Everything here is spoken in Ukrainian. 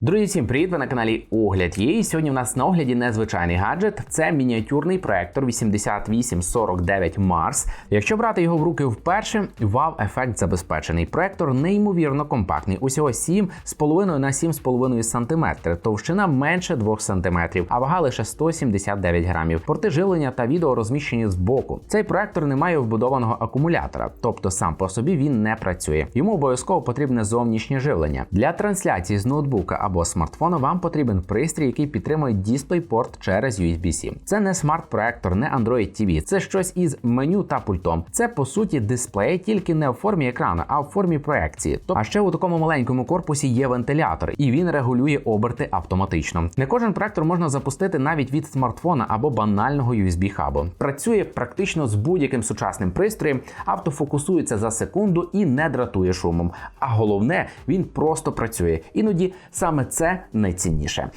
Друзі, всім привіт! Ви на каналі Огляд є. І сьогодні в нас на огляді незвичайний гаджет. Це мініатюрний проектор 8849 Mars. Якщо брати його в руки вперше, вау-ефект забезпечений. Проектор неймовірно компактний. Усього 7,5 на 7,5 см. Товщина менше 2 см, а вага лише 179 грамів. Порти живлення та відео розміщені збоку. Цей проектор не має вбудованого акумулятора, тобто сам по собі він не працює. Йому обов'язково потрібне зовнішнє живлення. Для трансляції з ноутбука або смартфона вам потрібен пристрій, який підтримує DisplayPort через USB-C. Це не смарт-проектор, не Android TV. Це щось із меню та пультом. Це по суті дисплей, тільки не в формі екрану, а в формі проекції. Тобто, а ще у такому маленькому корпусі є вентилятор, і він регулює оберти автоматично. Не кожен проектор можна запустити навіть від смартфона або банального USB хабу. Працює практично з будь-яким сучасним пристроєм, автофокусується за секунду і не дратує шумом. А головне, він просто працює. Іноді саме це найцінніше.